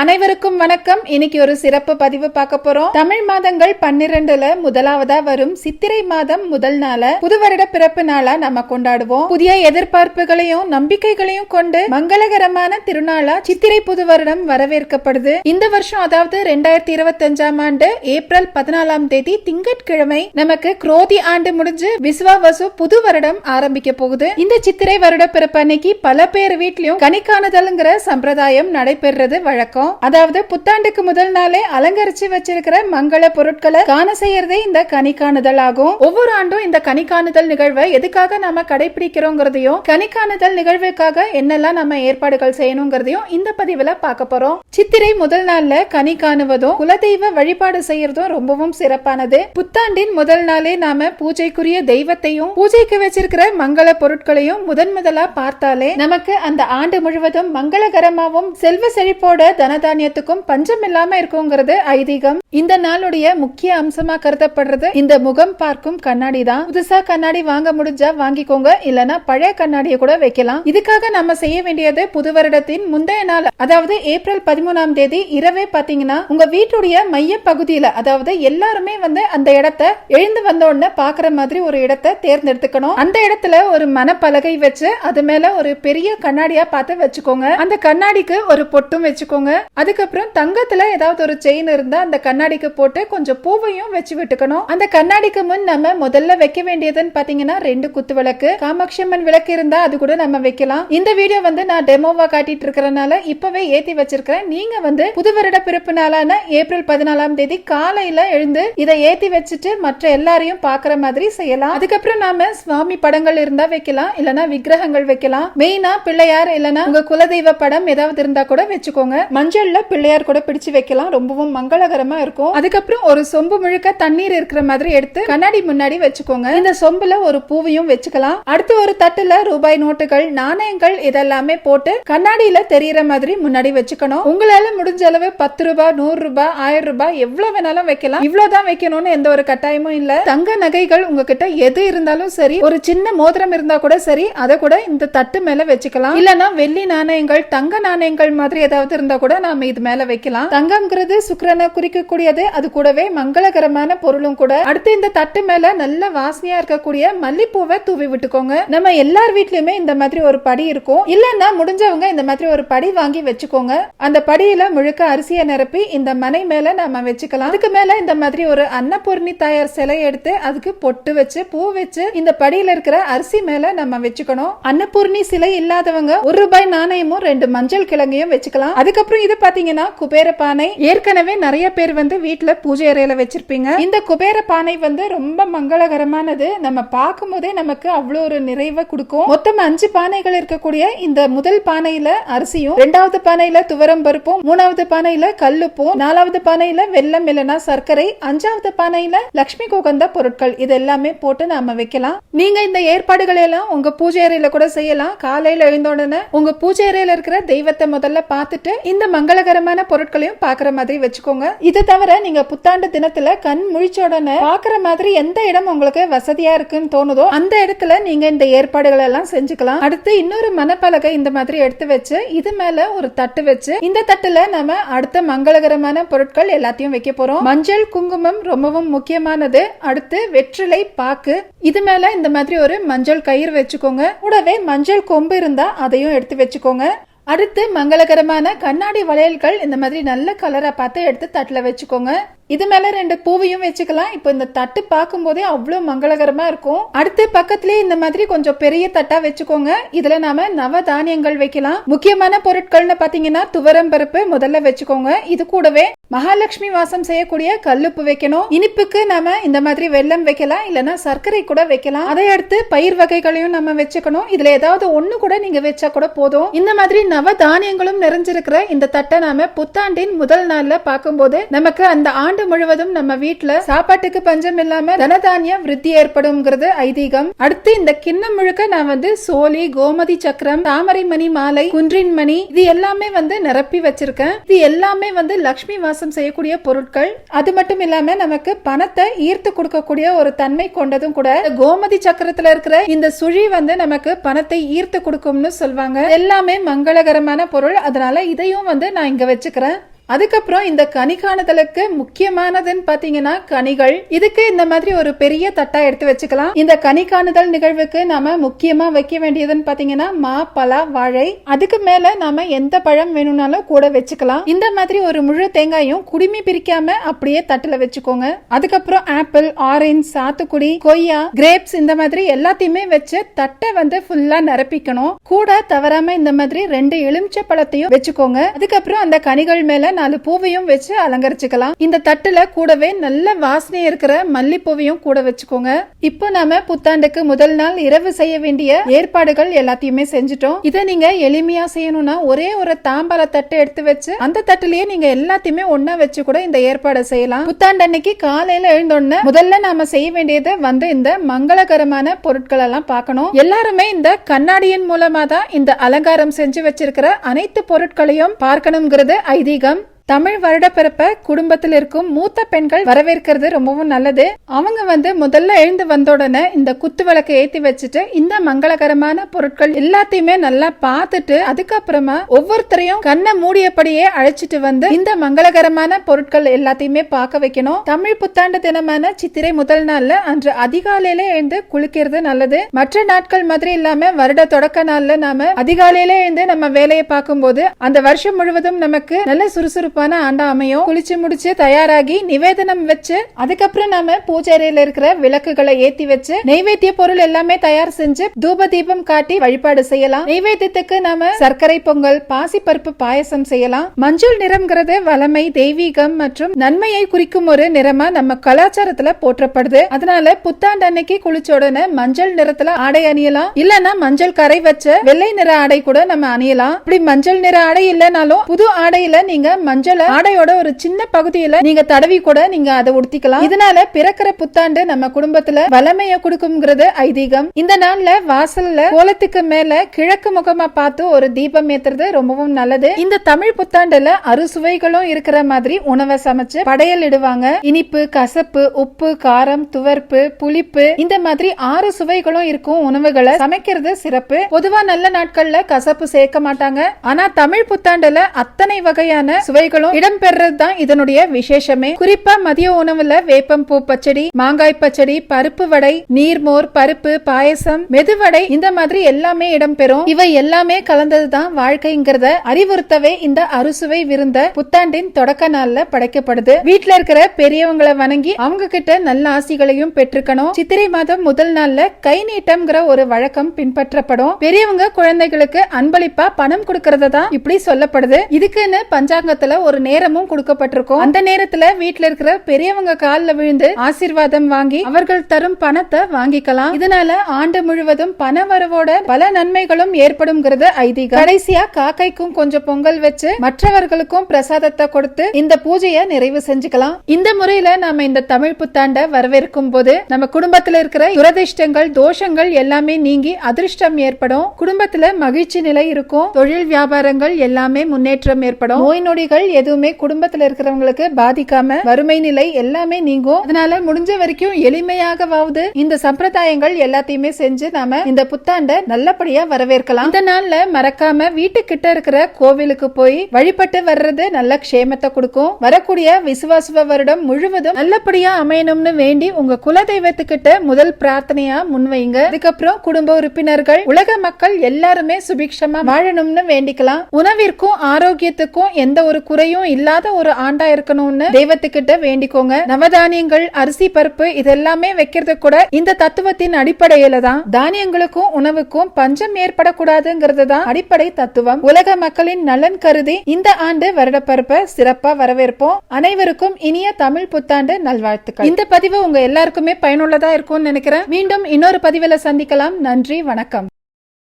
அனைவருக்கும் வணக்கம். இன்னைக்கு ஒரு சிறப்பு பதிவு பார்க்க போறோம். தமிழ் மாதங்கள் பன்னிரெண்டுல முதலாவதா வரும். சித்திரை மாதம் முதல் நாள புது வருட பிறப்பு நாளா நம்ம கொண்டாடுவோம். புதிய எதிர்பார்ப்புகளையும் நம்பிக்கைகளையும் கொண்டு மங்களகரமான திருநாளா சித்திரை புது வருடம் வரவேற்கப்படுது. இந்த வருஷம் அதாவது ரெண்டாயிரத்தி இருபத்தி அஞ்சாம் ஆண்டு ஏப்ரல் பதினாலாம் தேதி திங்கட்கிழமை நமக்கு குரோதி ஆண்டு முடிஞ்சு விஸ்வாவசு புது வருடம் ஆரம்பிக்க போகுது. இந்த சித்திரை வருட பிறப்பு அன்னைக்கு பல பேர் வீட்லயும் கணிக்காணுதல்ங்கிற சம்பிரதாயம் நடைபெறுறது வழக்கம். அதாவது புத்தாண்டுக்கு முதல் நாளே அலங்கரிச்சு வச்சிருக்கிற மங்கள பொருட்களை காண செய்யறதே இந்த கனி காணுதல் ஆகும் ஒவ்வொரு ஆண்டும் இந்த கனி காணுதல் நிகழ்வை எதுக்காக நாம கடைபிடிக்கிறோங்கிறதையும் கனி காணுதல் நிகழ்வுக்காக என்னெல்லாம் நம்ம ஏற்பாடுகள் செய்யணுங்கிறதையும் இந்த பதிவுல பார்க்க போறோம். சித்திரை முதல் நாள்ல கனி காணுவதும் குலதெய்வ வழிபாடு செய்யறதும் ரொம்பவும் சிறப்பானது. புத்தாண்டின் முதல் நாளே நாம பூஜைக்குரிய தெய்வத்தையும் பூஜைக்கு வச்சிருக்கிற மங்கள பொருட்களையும் முதன் முதலா பார்த்தாலே நமக்கு அந்த ஆண்டு முழுவதும் மங்களகரமாவும் செல்வ செழிப்போட தானியத்துக்கும் பஞ்சம் இல்லாம இருக்குங்கிறது ஐதீகம். இந்த நாளுடைய முக்கிய அம்சமா கருதப்படுறது இந்த முகம் பார்க்கும் கண்ணாடி தான். புதுசா கண்ணாடி வாங்க முடிஞ்சா வாங்கிக்கோங்க இல்லனா பழைய கண்ணாடியை கூட வைக்கலாம். இதுக்காக நம்ம செய்ய வேண்டியது புது வருடத்தின் முந்தைய நாள் அதாவது ஏப்ரல் பதிமூணாம் தேதி இரவே பாத்தீங்கன்னா உங்க வீட்டுடைய மைய பகுதியில அதாவது எல்லாருமே வந்து அந்த இடத்த எழுந்து வந்த உடனே பாக்குற மாதிரி ஒரு இடத்தை தேர்ந்தெடுத்துக்கணும். அந்த இடத்துல ஒரு மனப்பலகை வச்சு அது மேல ஒரு பெரிய கண்ணாடியா பார்த்து வச்சுக்கோங்க. அந்த கண்ணாடிக்கு ஒரு பொட்டும் வச்சுக்கோங்க. அதுக்கப்புறம் தங்கத்துல ஏதாவது ஒரு செயின் இருந்தா அந்த கண்ணாடிக்கு போட்டு கொஞ்சம் பூவையும் வச்சு விட்டுக்கணும். அந்த கண்ணாடிக்கு முன் நம்ம முதல்ல வைக்க வேண்டியதுன்னு பாத்தீங்கன்னா ரெண்டு குத்து விளக்கு. காமாட்சி அம்மன் விளக்கு இருந்தா அது கூட நம்ம வைக்கலாம். இந்த வீடியோ வந்து நான் டெமோவா காட்டிட்டு இருக்கிறனால இப்பவே ஏத்தி வச்சிருக்கிறேன். நீங்க வந்து புது வருட பிறப்பு நாளான ஏப்ரல் பதினாலாம் தேதி காலையில எழுந்து இதை ஏத்தி வச்சுட்டு மற்ற எல்லாரையும் பாக்குற மாதிரி செய்யலாம். அதுக்கப்புறம் நாம சுவாமி படங்கள் இருந்தா வைக்கலாம். இல்லனா விக்கிரகங்கள் வைக்கலாம். மெயினா பிள்ளையார் இல்லனா உங்க குலதெய்வ படம் ஏதாவது இருந்தா கூட வச்சுக்கோங்க. மஞ்சள் மஞ்சள்ல பிள்ளையார் கூட பிடிச்சு வைக்கலாம். ரொம்பவும் மங்களகரமா இருக்கும். அதுக்கப்புறம் ஒரு சொம்பு முழுக்க தண்ணீர் இருக்கிற மாதிரி எடுத்து கண்ணாடி முன்னாடி வச்சுக்கோங்க. இந்த சொம்புல ஒரு பூவையும் வச்சுக்கலாம். அடுத்து ஒரு தட்டுல ரூபாய் நோட்டுகள் நாணயங்கள் இதெல்லாமே போட்டு கண்ணாடியில தெரியற மாதிரி முன்னாடி வச்சுக்கணும். உங்களால முடிஞ்ச அளவு பத்து ரூபாய் நூறு ரூபாய் ஆயிரம் ரூபாய் எவ்வளவு வேணாலும் வைக்கலாம். இவ்வளவுதான் வைக்கணும்னு எந்த ஒரு கட்டாயமும் இல்ல. தங்க நகைகள் உங்ககிட்ட எது இருந்தாலும் சரி ஒரு சின்ன மோதிரம் இருந்தா கூட சரி அதை கூட இந்த தட்டு மேல வச்சுக்கலாம். இல்லனா வெள்ளி நாணயங்கள் தங்க நாணயங்கள் மாதிரி ஏதாவது இருந்தா கூட நாம இது மேல வைக்கலாம். தங்கம்ங்கிறது சுக்கிரனை குறிக்கக்கூடியது. அது கூடவே மங்களகரமான பொருளும் கூட. அடுத்து இந்த தட்டு மேல நல்ல வாசனையா இருக்கக்கூடிய மல்லிப்பூவை தூவி விட்டுக்கோங்க. நம்ம எல்லார் வீட்லயுமே இந்த மாதிரி ஒரு படி இருக்கும். இல்லன்னா முடிஞ்சவங்க இந்த மாதிரி ஒரு படி வாங்கி வச்சுக்கோங்க. அந்த படியில முழுக்க அரிசியை நிரப்பி இந்த மனை மேல நாம வச்சுக்கலாம். அதுக்கு மேல இந்த மாதிரி ஒரு அன்னபூர்ணி தாயார் சிலை எடுத்து அதுக்கு பொட்டு வச்சு பூ வச்சு இந்த படியில இருக்கிற அரிசி மேல நம்ம வச்சுக்கணும். அன்னபூர்ணி சிலை இல்லாதவங்க ஒரு ரூபாய் நாணயமும் ரெண்டு மஞ்சள் கிழங்கையும் வச்சுக்கலாம். அதுக்கப்புறம் இது பாத்தீங்கன்னா குபேர பானை. ஏற்கனவே நிறைய பேர் வந்து வீட்டுல பூஜை அறையில வச்சிருப்பீங்க. இந்த குபேர பானை வந்து ரொம்ப மங்களகரமானது. நம்ம பார்க்கும் போதே நமக்கு அவ்வளவு ஒரு நிறைவை கொடுக்கும். மொத்தம் அஞ்சு பானைகள் இருக்கக்கூடிய இந்த முதல் பானையில அரிசியும் ரெண்டாவது பானையில துவரம் பருப்பும் மூணாவது பானையில கல்லுப்பும் நாலாவது பானையில வெள்ளம் இல்லனா சர்க்கரை அஞ்சாவது பானையில லக்ஷ்மி கோகந்த பொருட்கள். இது எல்லாமே போட்டு நாம வைக்கலாம். நீங்க இந்த ஏற்பாடுகளை எல்லாம் உங்க பூஜை அறையில கூட செய்யலாம். காலையில எழுந்த உடனே உங்க பூஜை அறையில இருக்கிற தெய்வத்தை முதல்ல பார்த்துட்டு இந்த மங்களகரமான பொருட்களையும் பாக்குற மாதிரி வச்சுக்கோங்க. இது தவிர நீங்க புத்தாண்டு தினத்துல கண் முழிச்ச உடனே பாக்குற மாதிரி எந்த இடம் உங்களுக்கு வசதியா இருக்குன்னு தோணுதோ அந்த இடத்துல நீங்க இந்த ஏற்பாடுகள் எல்லாம் செஞ்சுக்கலாம். அடுத்து இன்னொரு மனப்பலகை இந்த மாதிரி எடுத்து வச்சு இது மேல ஒரு தட்டு வச்சு இந்த தட்டுல நம்ம அடுத்த மங்களகரமான பொருட்கள் எல்லாத்தையும் வைக்க போறோம். மஞ்சள் குங்குமம் ரொம்பவும் முக்கியமானது. அடுத்து வெற்றிலை பாக்கு. இது மேல இந்த மாதிரி ஒரு மஞ்சள் கயிறு வச்சுக்கோங்க. கூடவே மஞ்சள் கொம்பு இருந்தா அதையும் எடுத்து வச்சுக்கோங்க. அடுத்து மங்களகரமான கண்ணாடி வளையல்கள் இந்த மாதிரி நல்ல கலரா பார்த்து எடுத்து தட்டுல வச்சுக்கோங்க. இது மேல ரெண்டு பூவையும் வச்சுக்கலாம். இப்போ இந்த தட்டு பார்க்கும் போதே அவ்வளோ மங்களகரமா இருக்கும். அடுத்து பக்கத்துலயே இந்த மாதிரி கொஞ்சம் பெரிய தட்டா வச்சுக்கோங்க. இதுல நாம நவ தானியங்கள் வைக்கலாம். முக்கியமான பொருட்கள்னு பாத்தீங்கன்னா துவரம் பருப்பு முதல்ல வச்சுக்கோங்க. இது கூடவே மகாலட்சுமி வாசம் செய்யக்கூடிய கல்லுப்பு வைக்கணும். இனிப்புக்கு நாம இந்த மாதிரி வெல்லம் வைக்கலாம். இல்லைன்னா சர்க்கரை கூட வைக்கலாம். அதை அடுத்து பயிர் வகைகளையும் நம்ம வச்சுக்கணும். இதுல ஏதாவது ஒண்ணு கூட நீங்க வச்சா கூட போதும். இந்த மாதிரி நவ தானியங்களும் நிறைஞ்சிருக்கிற இந்த தட்டை நாம புத்தாண்டின் முதல் நாள்ல பார்க்கும்போது நமக்கு அந்த ஆண்டு ஆண்டு முழுவதும் நம்ம வீட்டுல சாப்பாட்டுக்கு பஞ்சம் இல்லாம தனதானிய விருத்தி ஏற்படும்ங்கிறது ஐதீகம். அடுத்து இந்த கிண்ணம் முழுக்க நான் வந்து சோலி கோமதி சக்கரம் தாமரை மணி மாலை குன்றின் மணி இது எல்லாமே வந்து நிரப்பி வச்சிருக்கேன். இது எல்லாமே வந்து லக்ஷ்மி வாசம் செய்யக்கூடிய பொருட்கள். அது மட்டும் இல்லாம நமக்கு பணத்தை ஈர்த்து கொடுக்கக்கூடிய ஒரு தன்மை கொண்டதும் கூட கோமதி சக்கரத்துல இருக்கிற இந்த சுழி வந்து நமக்கு பணத்தை ஈர்த்து கொடுக்கும்னு சொல்வாங்க. எல்லாமே மங்களகரமான பொருள். அதனால இதையும் வந்து நான் இங்க வச்சுக்கிறேன். அதுக்கப்புறம் இந்த கனி காணுதலுக்கு முக்கியமானதுன்னு பாத்தீங்கன்னா கனிகள். இதுக்கு இந்த மாதிரி ஒரு பெரிய தட்டா எடுத்து வச்சுக்கலாம். இந்த கனி காணுதல் நிகழ்வுக்கு நாம முக்கியமா வைக்க வேண்டியதுன்னு பாத்தீங்கன்னா மா பலா வாழை. அதுக்கு மேல நாம எந்த பழம் வேணும்னாலும் கூட வச்சுக்கலாம். இந்த மாதிரி ஒரு முழு தேங்காயும் குடுமி பிரிக்காம அப்படியே தட்டுல வச்சுக்கோங்க. அதுக்கப்புறம் ஆப்பிள் ஆரஞ்சு சாத்துக்குடி கொய்யா கிரேப்ஸ் இந்த மாதிரி எல்லாத்தையுமே வச்சு தட்டை வந்து ஃபுல்லா நிரப்பிக்கணும். கூட தவறாம இந்த மாதிரி ரெண்டு எலுமிச்சை பழத்தையும் வச்சுக்கோங்க. அதுக்கப்புறம் அந்த கனிகள் மேல நாலு பூவையும் வச்சு அலங்கரிச்சுக்கலாம். இந்த தட்டுல கூடவே நல்ல வாசனை இருக்கிற மல்லிப்பூவையும் கூட வச்சுக்கோங்க. இப்போ நாம புத்தாண்டுக்கு முதல் நாள் இரவு செய்ய வேண்டிய ஏற்பாடுகள் எல்லாத்தையுமே செஞ்சுட்டோம். இதை நீங்க எளிமையா செய்யணும்னா ஒரே ஒரு தாம்பால தட்டு எடுத்து வச்சு அந்த தட்டுலயே நீங்க எல்லாத்தையுமே ஒன்னா வச்சு கூட இந்த ஏற்பாடை செய்யலாம். புத்தாண்டு அன்னைக்கு காலையில எழுந்தோடனே முதல்ல நாம செய்ய வேண்டியது வந்து இந்த மங்களகரமான பொருட்கள் எல்லாம் பார்க்கணும். எல்லாருமே இந்த கண்ணாடியின் மூலமா தான் இந்த அலங்காரம் செஞ்சு வச்சிருக்கிற அனைத்து பொருட்களையும் பார்க்கணுங்கிறது ஐதீகம். தமிழ் வருடப்பிறப்ப குடும்பத்தில் இருக்கும் மூத்த பெண்கள் வரவேற்கிறது ரொம்பவும் நல்லது. அவங்க வந்து முதல்ல எழுந்து வந்த உடனே இந்த குத்து விளக்கை ஏத்தி வச்சுட்டு இந்த மங்களகரமான பொருட்கள் எல்லாத்தையுமே நல்லா பார்த்துட்டு அதுக்கப்புறமா ஒவ்வொருத்தரையும் கண்ணை மூடியபடியே அழைச்சிட்டு வந்து இந்த மங்களகரமான பொருட்கள் எல்லாத்தையுமே பார்க்க வைக்கணும். தமிழ் புத்தாண்டு தினமான சித்திரை முதல் நாள்ல அன்று அதிகாலையில எழுந்து குளிக்கிறது நல்லது. மற்ற நாட்கள் மாதிரி இல்லாம வருட தொடக்க நாள்ல நாம அதிகாலையில எழுந்து நம்ம வேலையை பார்க்கும்போது அந்த வருஷம் முழுவதும் நமக்கு நல்ல சுறுசுறுப்பு சுறுசுறுப்பான ஆண்டா அமையும் குளிச்சு முடிச்சு தயாராகி நிவேதனம் வச்சு அதுக்கப்புறம் நாம பூஜை இருக்கிற விளக்குகளை ஏத்தி வச்சு நெய்வேத்திய பொருள் எல்லாமே தயார் செஞ்சு தூப தீபம் காட்டி வழிபாடு செய்யலாம். நெய்வேத்தியத்துக்கு நாம சர்க்கரை பொங்கல் பாசி பருப்பு பாயசம் செய்யலாம். மஞ்சள் நிறம்ங்கிறது வளமை தெய்வீகம் மற்றும் நன்மையை குறிக்கும் ஒரு நிறமா நம்ம கலாச்சாரத்துல போற்றப்படுது. அதனால புத்தாண்டு அன்னைக்கு குளிச்ச உடனே மஞ்சள் நிறத்துல ஆடை அணியலாம். இல்லனா மஞ்சள் கரை வச்ச வெள்ளை நிற ஆடை கூட நம்ம அணியலாம். இப்படி மஞ்சள் நிற ஆடை இல்லைனாலும் புது ஆடையில நீங்க மஞ்சள் ஆடையோட ஒரு சின்ன பகுதியில நீங்க தடவி கூட நீங்க அதை உடுத்திக்கலாம். இதனால பிறக்கிற புத்தாண்டு நம்ம குடும்பத்துல வளமைய கொடுக்கும்ங்கிறது ஐதீகம். இந்த நாள்ல வாசல்ல கோலத்துக்கு மேல கிழக்கு முகமா பார்த்து ஒரு தீபம் ஏத்துறது ரொம்பவும் நல்லது. இந்த தமிழ் புத்தாண்டுல அறுசுவைகளும் இருக்கிற மாதிரி உணவை சமைச்சு படையல் இடுவாங்க. இனிப்பு கசப்பு உப்பு காரம் துவர்ப்பு புளிப்பு இந்த மாதிரி ஆறு சுவைகளும் இருக்கும் உணவுகளை சமைக்கிறது சிறப்பு. பொதுவா நல்ல நாட்கள்ல கசப்பு சேர்க்க மாட்டாங்க. ஆனா தமிழ் புத்தாண்டுல அத்தனை வகையான சுவைகளும் இடம்பெறது தான் இதனுடைய விசேஷமே. குறிப்பா மதிய உணவுல வேப்பம் பூ பச்சடி மாங்காய் பச்சடி பருப்பு வடை நீர்மோர் பருப்பு பாயசம் மெதுவடை இந்த மாதிரி எல்லாமே இடம்பெறும். இவை எல்லாமே கலந்ததுதான் வாழ்க்கைங்கிறத அறிவுறுத்தவே இந்த அறுசுவை விருந்த புத்தாண்டின் தொடக்க நாள்ல படைக்கப்படுது. வீட்டுல இருக்கிற பெரியவங்களை வணங்கி அவங்க கிட்ட நல்ல ஆசிகளையும் பெற்றுக்கணும் சித்திரை மாதம் முதல் நாள்ல கை நீட்டம்ங்கிற ஒரு வழக்கம் பின்பற்றப்படும். பெரியவங்க குழந்தைகளுக்கு அன்பளிப்பா பணம் கொடுக்கறத தான் இப்படி சொல்லப்படுது. இதுக்குன்னு பஞ்சாங்கத்துல ஒரு நேரமும் கொடுக்கப்பட்டிருக்கும். அந்த நேரத்துல வீட்டுல இருக்கிற பெரியவங்க காலில் விழுந்து ஆசீர்வாதம் வாங்கி அவர்கள் தரும் பணத்தை வாங்கிக்கலாம். இதனால ஆண்டு முழுவதும் பண வரவோட பல நன்மைகளும் ஏற்படும் ஐதீகம். கடைசியா காக்கைக்கும் கொஞ்சம் பொங்கல் வச்சு மற்றவர்களுக்கும் பிரசாதத்தை கொடுத்து இந்த பூஜையை நிறைவு செஞ்சுக்கலாம். இந்த முறையில நாம இந்த தமிழ் புத்தாண்ட வரவேற்கும் போது நம்ம குடும்பத்துல இருக்கிற துரதிர்ஷ்டங்கள் தோஷங்கள் எல்லாமே நீங்கி அதிர்ஷ்டம் ஏற்படும். குடும்பத்துல மகிழ்ச்சி நிலை இருக்கும். தொழில் வியாபாரங்கள் எல்லாமே முன்னேற்றம் ஏற்படும். நோய் நொடிகள் எதுவுமே குடும்பத்துல இருக்கிறவங்களுக்கு பாதிக்காம வறுமை நிலை எல்லாமே நீங்கும். அதனால முடிஞ்ச வரைக்கும் எளிமையாகவாவது இந்த சம்பிரதாயங்கள் எல்லாத்தையுமே செஞ்சு நாம இந்த புத்தாண்ட நல்லபடியா வரவேற்கலாம். இந்த நாள்ல மறக்காம வீட்டுக்கிட்ட இருக்கிற கோவிலுக்கு போய் வழிபட்டு வர்றது நல்ல க்ஷேமத்தை கொடுக்கும். வரக்கூடிய விசுவாசுவ வருடம் முழுவதும் நல்லபடியா அமையணும்னு வேண்டி உங்க குலதெய்வத்துக்கிட்ட முதல் பிரார்த்தனையா முன்வைங்க. அதுக்கப்புறம் குடும்ப உறுப்பினர்கள் உலக மக்கள் எல்லாருமே சுபிக்ஷமா வாழணும்னு வேண்டிக்கலாம். உணவிற்கும் ஆரோக்கியத்துக்கும் எந்த ஒரு குறையும் இல்லாத ஒரு ஆண்டா இருக்கணும்னு தெய்வத்துக்கிட்ட வேண்டிக்கோங்க. நவதானியங்கள் அரிசி பருப்பு இதெல்லாமே வைக்கிறது கூட இந்த தத்துவத்தின் அடிப்படையில தான். தானியங்களுக்கும் உணவுக்கும் பஞ்சம் ஏற்படக்கூடாதுங்கிறது தான் அடிப்படை தத்துவம். உலக மக்களின் நலன் கருதி இந்த ஆண்டு வருடப்பருப்பை சிறப்பா வரவேற்போம். அனைவருக்கும் இனிய தமிழ் புத்தாண்டு நல்வாழ்த்துக்கள். இந்த பதிவு உங்க எல்லாருக்குமே பயனுள்ளதா இருக்கும்னு நினைக்கிறேன். மீண்டும் இன்னொரு பதிவுல சந்திக்கலாம். நன்றி வணக்கம்.